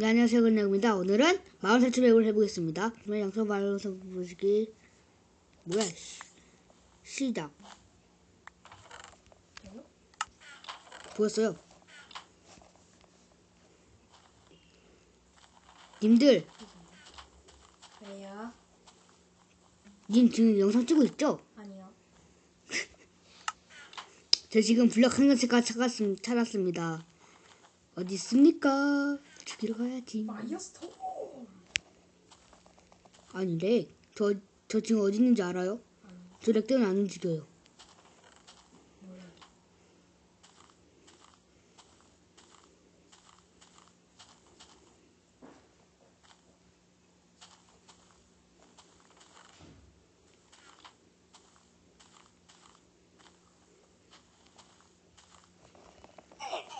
네, 안녕하세요. 근영입니다. 오늘은 마을 탈출 맵을 해보겠습니다. 그러면 양손 발로서 보시기 뭐야? 씨. 시작. 보였어요. 님들, 왜요? 님 지금 영상 찍고 있죠? 아니요. 저 지금 블럭 한 개씩 찾았습, 찾았습니다. 어디 있습니까? 죽이러 가야지. 마이어스토. 아니래. 저, 저 지금 어디 있는지 알아요? 저 렉대는 안 움직여요.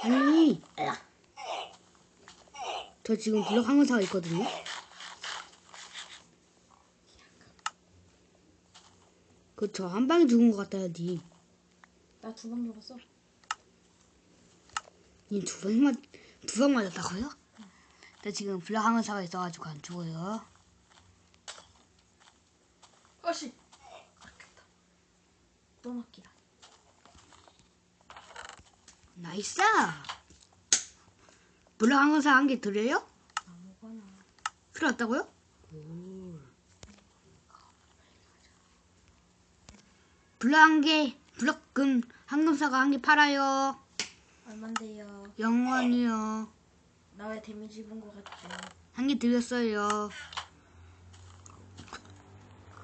아니, 저 지금 블럭 항공사가 있거든요. 그쵸 한 방에 죽은 것 같아요 님. 나두번 죽었어. 님두 방만 두방 맞았다고요? 나 지금 블럭 항공사가 있어가지고 안 죽어요. 어씨. 아깝다. 또 맞기다. 나이스. 블럭 한개 드려요? 없다고요? 블럭 한 개, 블럭 금 항공사가 한개 팔아요. 얼만데요? 영원이요. 나 왜 데미지 입은 거 같지? 한 개 드렸어요.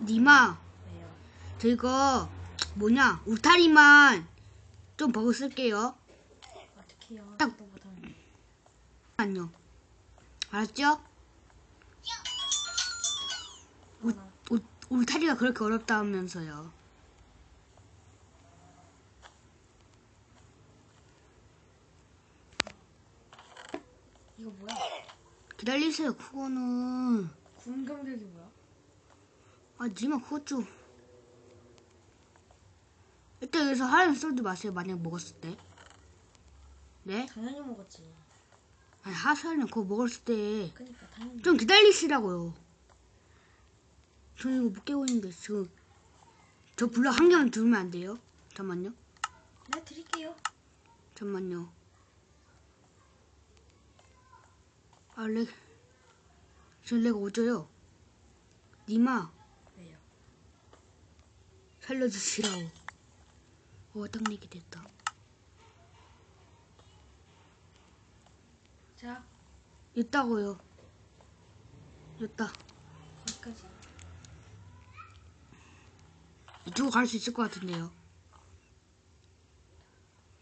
니마, 왜요? 저 이거 뭐냐 울타리만 좀 버그 쓸게요. 어떻게요? 딱. 안녕. 알았죠? 울, 하나. 울, 울타리가 그렇게 어렵다면서요. 이거 뭐야? 기다리세요. 그거는 군경들이 뭐야? 아 니마 그것 좀 일단 여기서 하얀 쏘지 마세요. 만약 먹었을 때. 네? 당연히 먹었지. 아니 하설은 그거 먹었을 때. 그니까 당연히. 좀 기다리시라고요. 저는 이거 못 깨고 있는데 지금 저 불러 한 개만 두면 안 돼요? 잠만요. 네 드릴게요. 잠만요. 아, 렉. 저렉 어져요. 니마, 왜요? 살려주시라고. 어, 딱 렉이 됐다. 자 있다고요. 있다. 여기까지. 이쪽으로 갈 수 있을 것 같은데요.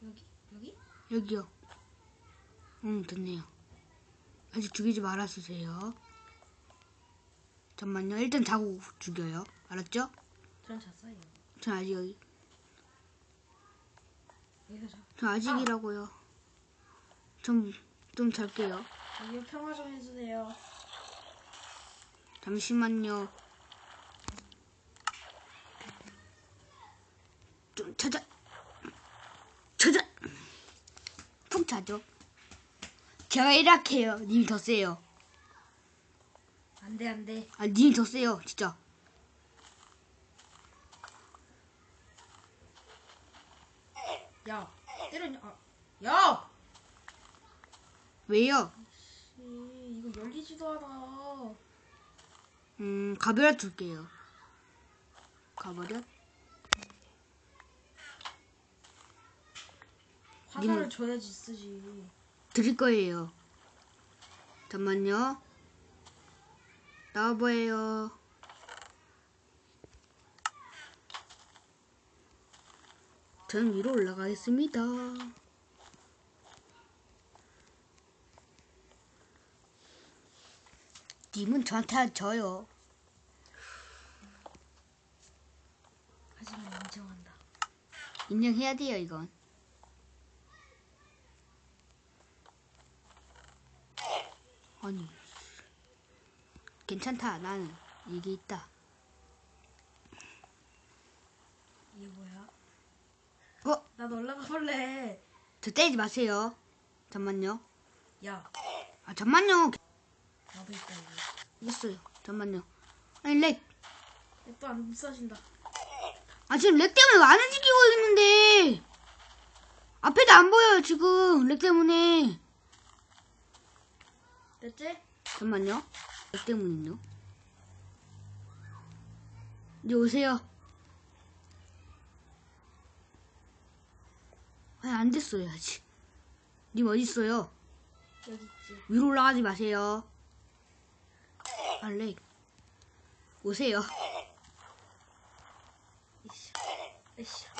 여기 여기? 여기요. 응, 됐네요. 아직 죽이지 말아주세요. 잠만요. 일단 자고 죽여요. 알았죠? 전 잤어요. 전 아직 여기. 여기서 자. 전 아직이라고요. 좀, 좀 잘게요. 여기 평화 좀 해주세요. 잠시만요. 좀 찾아. 찾아. 푹 자죠. 제가 이렇게 해요. 님이 더 세요. 안돼 안돼. 아, 님이 더 세요. 진짜. 야 때렸냐? 아, 야! 왜요? 씨, 이거 열리지도 않아. 음, 가벼라 줄게요. 가버려? 화살을 님은- 줘야지 쓰지. 드릴 거예요. 잠만요. 나와봐요. 전 위로 올라가겠습니다. 님은 저한테 져요. 하지만 인정한다. 인정해야 돼요, 이건. 아니, 괜찮다. 나는 이게 있다. 이게 뭐야? 어? 나도 올라가 볼래. 저 때리지 마세요. 잠만요. 야, 아 잠만요. 나도 있다 이거. 있어요. 잠만요. 아니 렉. 또안 비싸진다. 아 지금 렉 때문에 안 움직이고 있는데 앞에도 안 보여요 지금 렉 때문에. 됐지? 잠만요. 렉 때문에요. 이제 오세요. 아니 안 됐어요 아직. 님 어디 있어요? 여기 있지. 위로 올라가지 마세요. 아 렉. 오세요.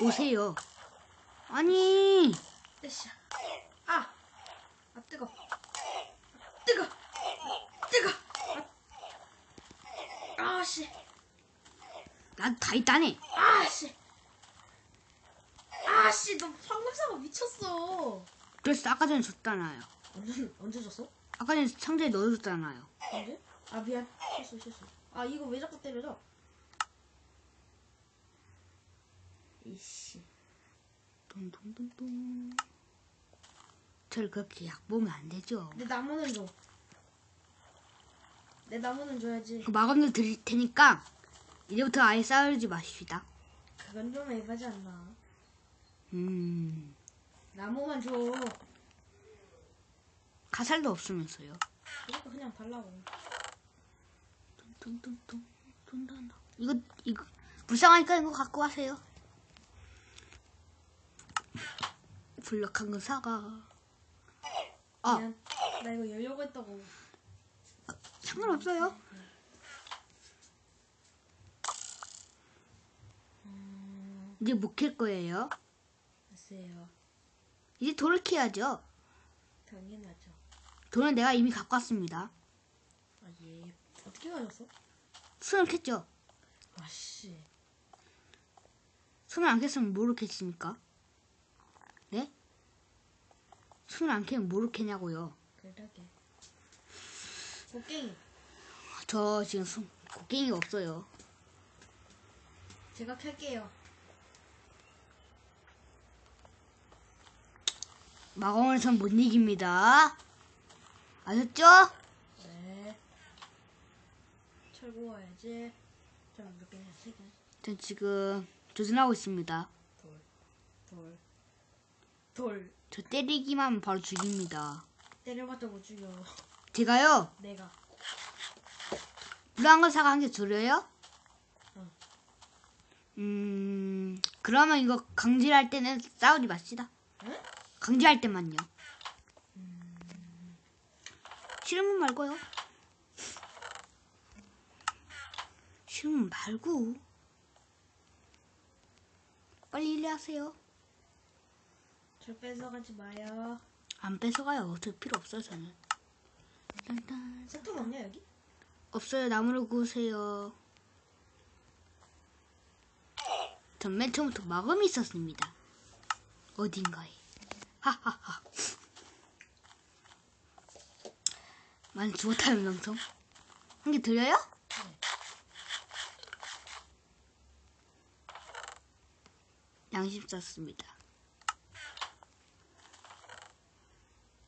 오세요. 아니. 아. 아 뜨거. 아, 뜨거. 아, 뜨거. 아씨. 난 다 있다네. 아씨. 아씨, 너 방금 사고 미쳤어. 그래서 아까 전에 줬잖아요. 언제, 언제 줬어? 아까 전에 상자에 넣어줬잖아요. 언제? 아, 미안. 실수, 실수. 아, 이거 왜 자꾸 때려져? 이씨. 돈돈돈돈. 절 그렇게 약 보면 안 되죠. 근데 나무는 좀. 내 나무는 줘야지. 그 마감도 드릴 테니까 이제부터 아예 싸우지 마십시다. 그건 좀 애가지 않나. 음. 나무만 줘. 가살도 없으면서요. 그래도 그냥 달라고. 뚱뚱뚱뚱 뚱뚱뚱. 이거 이거 불쌍하니까 이거 갖고 가세요. 불락한 건 사가. 아. 나 이거 열려고 했다고. 상관없어요. 이제 못캘 거예요. 글쎄요. 이제 돌을 캐야죠. 당연하죠. 돌은 내가 이미 갖고 왔습니다. 아 예. 어떻게 가졌어? 손을 캤죠. 아씨. 손을 안 캤으면 뭐로 캤습니까? 네? 손을 안 캐면 뭐로 캐냐고요. 그러게. 곡괭이. 저 지금 손, 곡괭이가 없어요. 제가 캘게요. 마검에선 못 이깁니다. 아셨죠? 네. 철 구워야지. 좀몇 개냐? 세 개. 전 지금 조준하고 있습니다. 돌. 돌. 돌. 저 때리기만 바로 죽입니다. 때려봤자 못 죽여. 제가요, 내가. 불안한 사과 한개 줄여요? 응. 음, 그러면 이거 강질할 때는 싸우지 맙시다. 응? 강제할 때만요. 싫으면 말고요. 싫으면 말고. 빨리 일리 하세요. 절 뺏어가지 마요. 안 뺏어가요. 어차피 필요 없어요, 저는. 딴딴. 세통 없냐 여기? 없어요. 나무를 구우세요. 전 맨 처음부터 마검이 있었습니다. 어딘가에. 하하하. 많이 죽었다는 명성. 한개 드려요? 양심 썼습니다.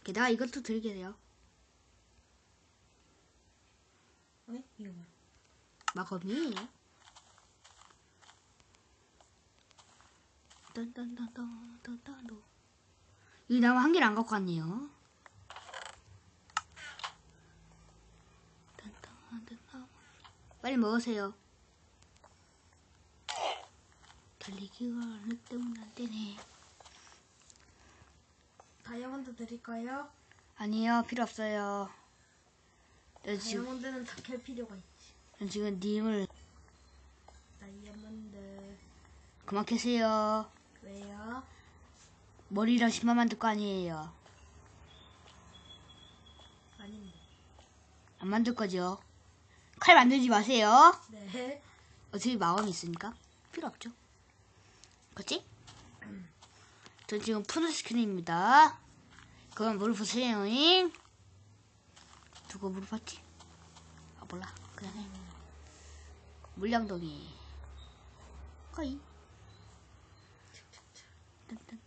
게다가 이것도 드리게 돼요. 네? 이거 봐. 마검이에요. 딴딴딴딴딴딴 이 나무 한 개를 안 갖고 왔네요. 빨리 먹으세요. 달리기가 렉 때문에 안 되네. 다이아몬드 드릴까요? 아니요, 필요 없어요. 저 지금, 다이아몬드는 다 캘 필요가 있지. 저 지금 님을 다이아몬드 그만 캐세요. 왜요? 머리랑 심만 만들 거 아니에요. 아닌데. 안 만들 거죠? 칼 만들지 마세요. 네. 어차피 마음이 있으니까 필요 없죠. 그치? 저 지금 푸드 스크린입니다. 그건 물 보세요 잉. 누가 물 봤지? 아 몰라. 그냥 해. 물량동이. 거의. 딴딴.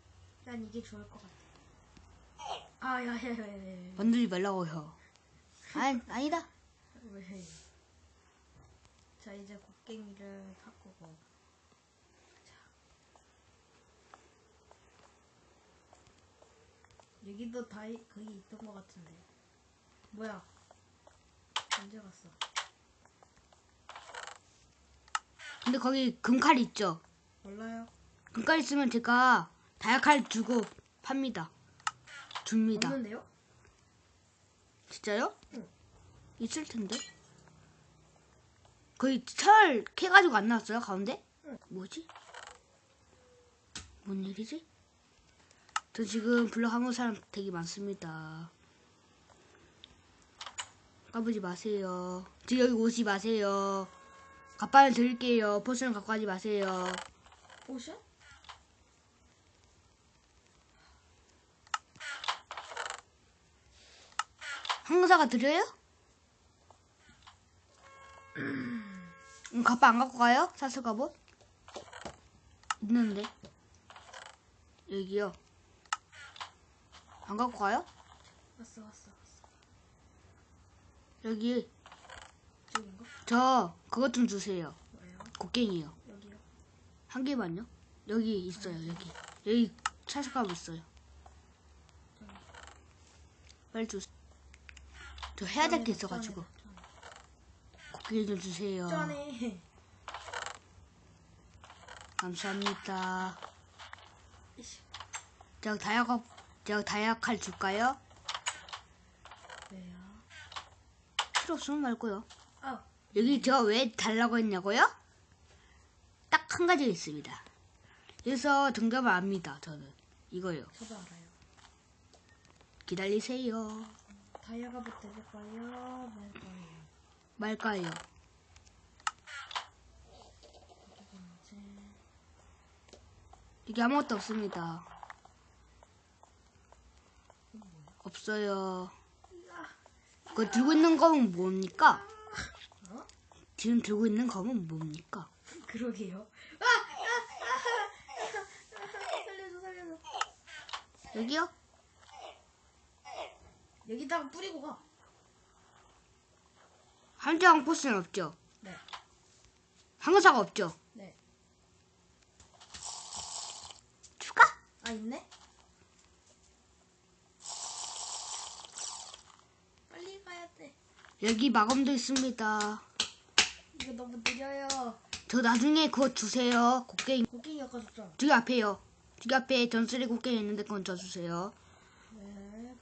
난 이게 좋을 것 같아. 아, 야, 야, 야, 야, 야. 만들지 말라고요. 아니, 아니다. 왜? 자 이제 곡괭이를 바꾸고. 자. 여기도 다 이- 거기 있던 것 같은데. 뭐야? 언제 갔어? 근데 거기 금칼 있죠? 몰라요. 금칼 있으면 제가 다이아칼 주고 팝니다. 줍니다. 없는데요? 진짜요? 응. 있을 텐데. 거의 철 캐가지고 안 나왔어요 가운데? 응. 뭐지? 뭔 일이지? 저 지금 블럭 한국 사람 되게 많습니다. 까부지 마세요. 지금 여기 오지 마세요. 갑바는 드릴게요. 포션은 갖고 가지 마세요. 포션? 항사가 드려요? 음, 갑바 안 갖고 가요? 사슬 갑옷? 있는데 여기요 안 갖고 가요? 왔어 왔어. 여기? 저 그것 좀 주세요 뭐예요? 곡괭이요 여기요. 한 개만요 여기 있어요 여기 여기 갑옷 있어요 빨리 주세요 저 해야 될 게 있어가지고 곡괭이 좀 주세요 짠해. 감사합니다 이씨. 제가 다이아가 제가 다이아칼 줄까요? 필요 없으면 말고요. 아 여기 저왜 달라고 했냐고요? 딱 한 가지 있습니다. 그래서 정답을 압니다. 저는 이거요. 저도 알아요. 기다리세요. 다이아가부터 드릴까요? 말까요? 말까요? 두 번째. 여기 아무것도 없습니다. 없어요. 그 들고 있는 검은 뭡니까? 어? 지금 들고 있는 검은 뭡니까? 그러게요. 아! 아! 아! 아! 살려줘 살려줘. 여기요? 여기다가 뿌리고 가. 함정 포스는 없죠? 네. 항사가 없죠? 네. 줄까? 아 있네? 빨리 가야 돼. 여기 마검도 있습니다. 이거 너무 느려요. 저 나중에 그거 주세요. 곡괭이. 곡괭이 아까 줬잖아. 저기 앞에요. 저기 앞에 전쓰리 곡괭이 있는데 그건 저 주세요. 네.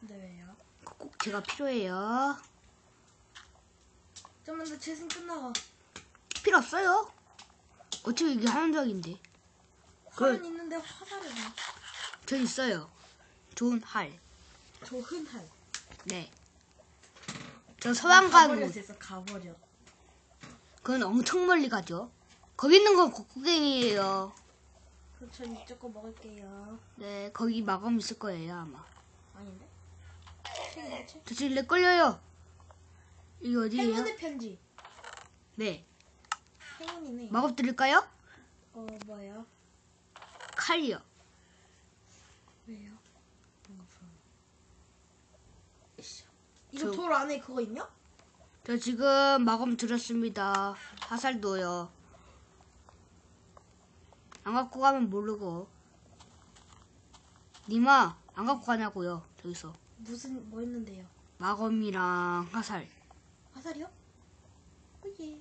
근데 왜요? 그거 꼭 제가 필요해요. 좀만 더 재생 끝나가. 필요 없어요. 어차피 이게 한정인데. 활은 그- 있는데 화살은. 저 있어요. 좋은 활. 저 흔할. 네. 저 서양간 가버려 옷. 됐어 가버려. 그건 엄청 멀리 가죠. 거기 있는 건 곡괭이에요. 그럼 전 이쪽 거 먹을게요. 네, 거기 마검 있을 거예요 아마. 아닌데? 저 지금 렉 걸려요. 이게 어디예요? 행운의 편지. 네. 행운이네. 마법 드릴까요? 어 뭐예요? 칼이요. 왜요? 뭔가 불안. 이거 저- 돌 안에 그거 있냐? 저 지금 마검 들었습니다. 화살도요. 안 갖고 가면 모르고. 니마, 안 갖고 가냐고요, 저기서. 무슨 뭐 있는데요? 마검이랑 화살. 화살이요? 오예.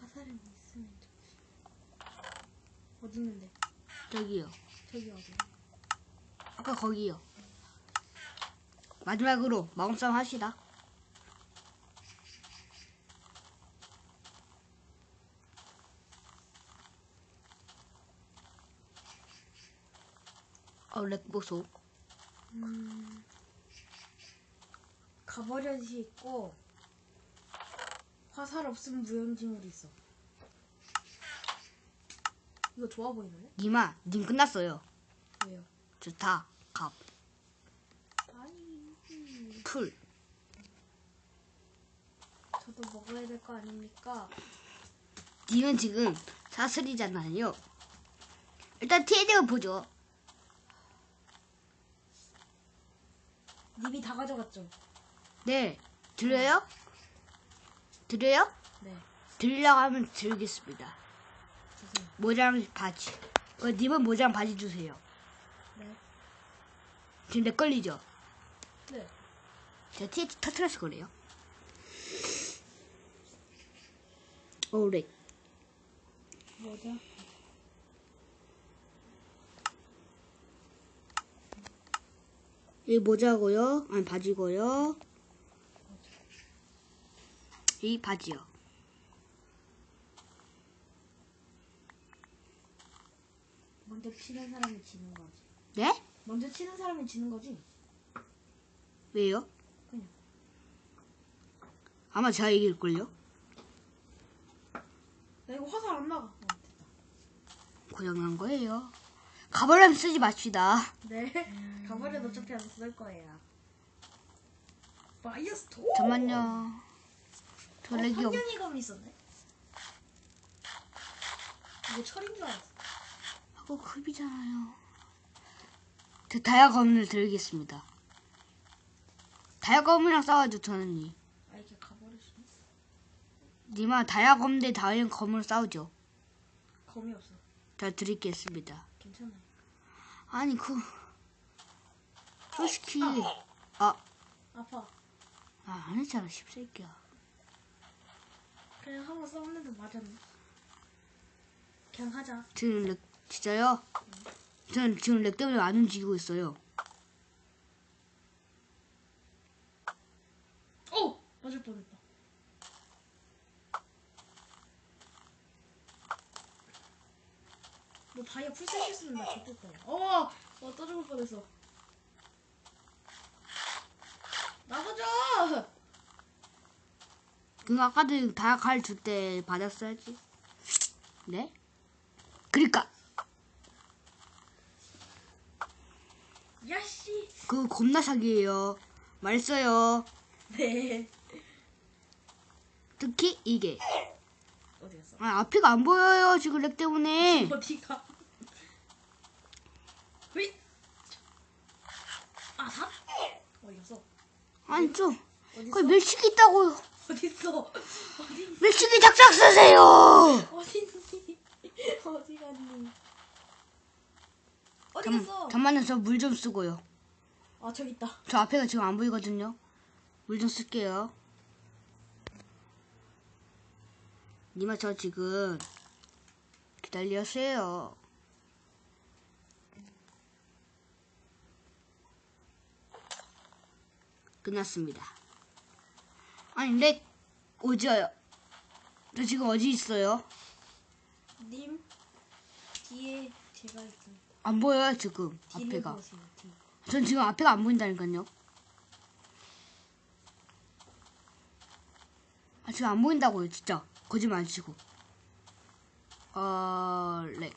화살은 있으면 좋지. 어디 있는데? 저기요. 저기 어디? 아까 거기요. 마지막으로 마검 싸움 합시다. 어, 렉 보소. 음. 가버릇이 있고 화살 없으면 무용지물이 있어. 이거 좋아 보이는데? 니마, 님 끝났어요. 왜요? 좋다. 갑. 풀. 저도 먹어야 될 거 아닙니까? 님은 지금 사슬이잖아요. 일단 티에드를 보죠. 님이 다 가져갔죠? 네. 들려요? 들려요? 네. 들려고 하면 들겠습니다. 주세요. 모자랑 바지. 어, 님은 모자랑 바지 주세요. 네. 지금 내 걸리죠? 네. 제가 TNT 터트렸을 거래요. 오래. 뭐죠? 이 모자고요. 아니 바지고요. 이 바지요. 먼저 치는 사람이 지는 거지. 네? 먼저 치는 사람이 지는 거지? 왜요? 아마 제가 이길걸요? 나 이거 화살 안 나가. 어, 됐다. 고장난 거예요. 가발람 쓰지 맙시다. 네. 가버려도 어차피 안 쓸 거예요. 파이어스토! 잠만요. 저 어, 렉이 없... 환경이검 있었네. 이거 철인 줄 알았어. 하고 흡이잖아요. 저 다이아 검을 들겠습니다. 다이아 검이랑 싸워야죠, 저는. 아, 이렇게 가버리시네. 니마 다이아검 대 다이아검으로 싸우죠. 검이 없어. 자, 드리겠습니다. 괜찮아요. 아니, 그... 솔직히... 아, 아파. 아, 안 했잖아, 십새끼야. 그냥 한번 싸웠는데 맞았네. 그냥 하자. 지금 렉, 진짜요? 저는 지금 렉 때문에 안 움직이고 있어요. 오! 맞을 뻔했다. 너 다이아 풀셋 쓰면 나 좋겠다. 어! 어, 또 죽을 뻔했어. 나가자! 그 아까도 다이아칼 줄때 받았어야지. 네? 그니까 야씨! 그거 겁나 사기예요. 말했어요. 네. 특히 이게. 어디 갔어? 아, 앞이가 안 보여요. 지금 렉 때문에. 어디가? 휘! 아, 삽? 어디 갔어? 어디 거기? 밀치기 있다고요. 어디 있어? 어디? 밀치기 작작 쓰세요. 어디 갔니? 어디 잠, 갔어? 잠만요. 저 물 좀 쓰고요. 아, 저기 있다. 저 앞에가 지금 안 보이거든요. 물 좀 쓸게요. 니마 저 지금 기다려주세요. 끝났습니다. 아니 렉 오지요. 저 지금 어디 있어요? 님 뒤에 제가 있습니다. 안 보여요 지금 뒤를 앞에가. 보세요. 뒤. 전 지금 앞에가 안 보인다니까요. 아, 지금 안 보인다고요, 진짜. 거짓말 안 치고. 어, 렉.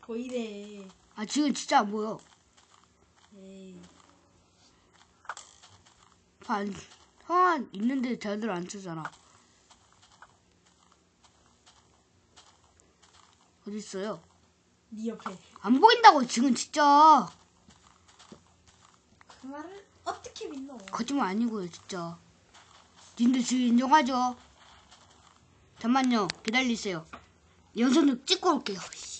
보이네. 아, 지금 진짜 안 보여. 에이. 반, 형아 있는데 제대로 안 쓰잖아. 어디 있어요? 네 옆에. 안 보인다고, 지금 진짜. 그 말을 어떻게 믿노? 거짓말 아니고요, 진짜. 님들 지금 인정하죠? 잠만요, 기다리세요. 영상 좀 찍고 올게요. 씨.